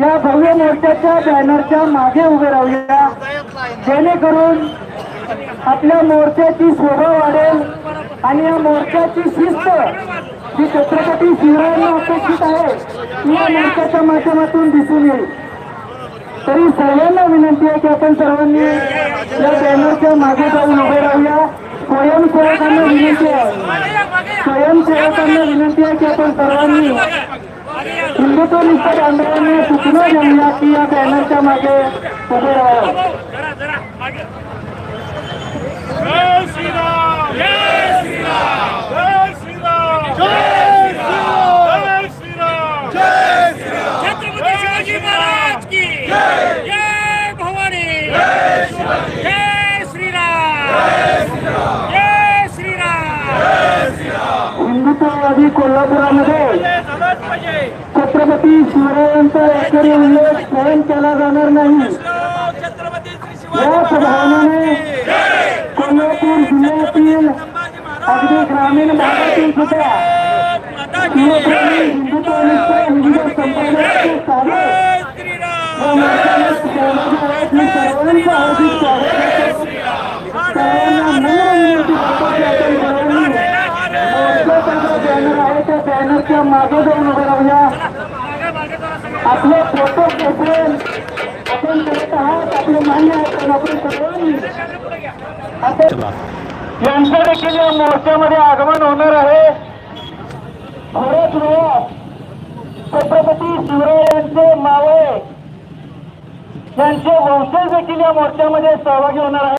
या भव्य मोर्चाच्या बॅनरच्या मागे उभे राहूया. जेणेकरून आपल्या मोर्चाची शोभा वाढेल आणि या मोर्चाची शिस्त जी छत्रपती शिवरायांना अपेक्षित आहे ती या मोर्चाच्या माध्यमातून दिसून येईल. तरी सर्वांना विनंती आहे की आपण सर्वांनी या बॅनरच्या मागे जाऊन उभे राहूया. स्वयंसेवकांना विनंती आहे. स्वयंसेवकांना विनंती आहे की आपण सर्वांनी हिंदुत्व निष्ठ बांधवांनी सूचना देऊया की या बॅनरच्या मागे उभे राहा जय श्रीराम जय श्रीराम जय श्रीराम जय श्रीराम जय श्रीराम छत्रपती शिवाजी महाराज की जय भवानी जय श्रीराम जय श्रीराम हिंदुत्ववादी कोल्हापुरामध्ये छत्रपती शिवरायांचा एकरी उल्लेख स्वयं केला जाणार नाही. या सभावनाने कोल्हापूर जिल्ह्यातील अगदी ग्रामीण भागातील सुद्धा शिवप्रेमी हिंदुत्वनिष्ठ हिंदू संप्रदायाचे साधक या मोर्चाला सहभागी आहेत. मी सर्वांचं हार्दिक स्वागत करतो. सर्वांना नम्र विनंती करतो की आपण सर्वांनी मोर्चाचा जो बॅनर आहे बॅनरच्या मागे जाऊन उभे राहूया. आपले फोटो असेल आपण करत आहात. आपले मान्य आहे पण आपण सर्वांनी आपण यांचं देखील या मोर्चामध्ये आगमन होणार आहे. थोड्याच वेळात छत्रपती शिवरायांचे मावळे यांचे वंशज देखील या मोर्चामध्ये सहभागी होणार आहे